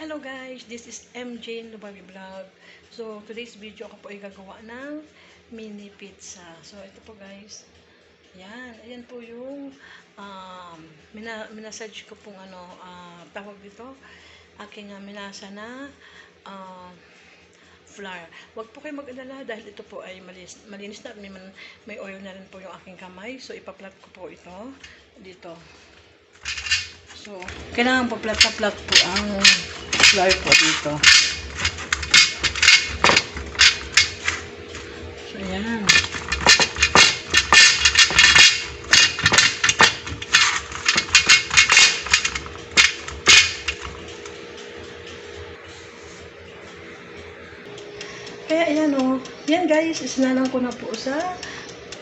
Hello guys, this is MJ Lubawi Vlog. So, today's video ako po ay gagawa ng mini pizza. So, ito po guys. Yan, ayan po yung um, mina, minasage ko pong ano, ah, tawag dito, aking uh, minasa na um, flour. Huwag po kayo mag-alala dahil ito po ay malinis, malinis na may, may oil na rin po yung aking kamay. So, ipaplat ko po ito dito. So, kailangan po plat na plat po ang flour po dito. So, yan. Kaya ayan o. Yan guys, isinalang ko na po sa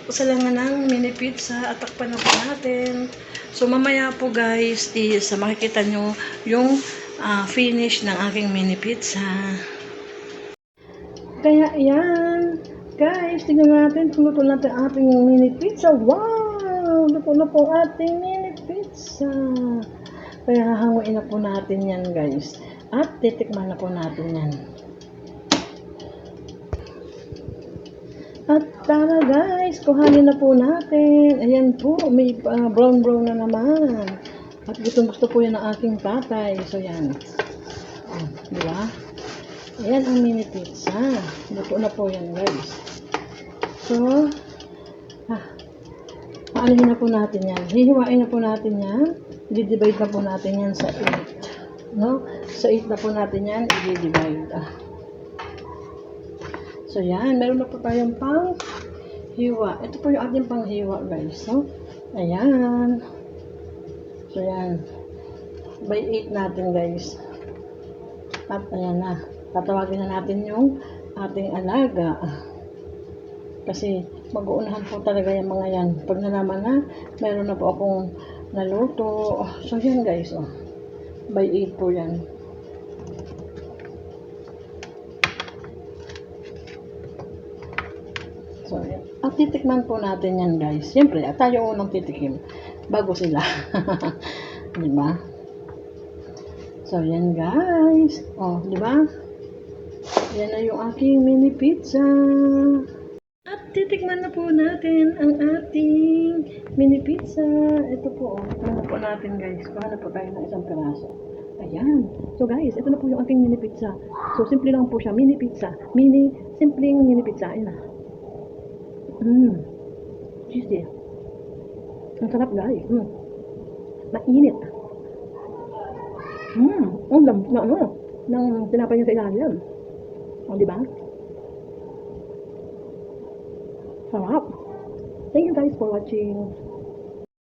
usalangan ng mini pizza at takpan na po natin. So mamaya po guys, is makikita nyo yung ah, finish ng aking mini pizza. Kaya ayan, guys, tingnan natin kung luto natin ating mini pizza. Wow! Luto na po ating mini pizza. Kaya hahanguin na po natin yan guys. At titikman na po natin yan. At tara guys, kuhanin na po natin. Ayan po, may ah, brown brown na naman. At gustong gusto po yan ng aking tatay. So yan. Oh, di ba? Ayan ang mini pizza. Luto na po yan guys. So, ah, paanohin na po natin yan. Hihiwain na po natin yan. I-divide na po natin yan sa 8. No? Sa 8 na po natin yan, i-divide. Ah. So, yan. Meron na po tayong pang hiwa. Ito po yung ating pang hiwa, guys. So, ayan. So, yan. By 8 natin, guys. At, ayan na. Tatawagin na natin yung ating alaga. Kasi, mag-uunahan po talaga yung mga yan. Pag nalaman na, meron na po akong naluto. So, yan, guys. Oh. By 8 po yan. So, yan. At titikman po natin yan, guys. Siyempre, tayo unang titikim bago sila. di ba? So, yan, guys. Oh, di ba? Yan na yung aking mini pizza. At titikman na po natin ang ating mini pizza. Ito po, oh. Ito po natin, guys. Na po tayo ng isang piraso. Ayan. So, guys, ito na po yung aking mini pizza. So, simple lang po siya. Mini pizza. Mini, simpleng mini pizza. Ayan na. Mmm. Cheesy. Ang sarap guys. Mm. Mainit. Mmm. Ang lam na ano. Nang tinapay niya sa ilalim. O, di ba? Sarap. Thank you guys for watching.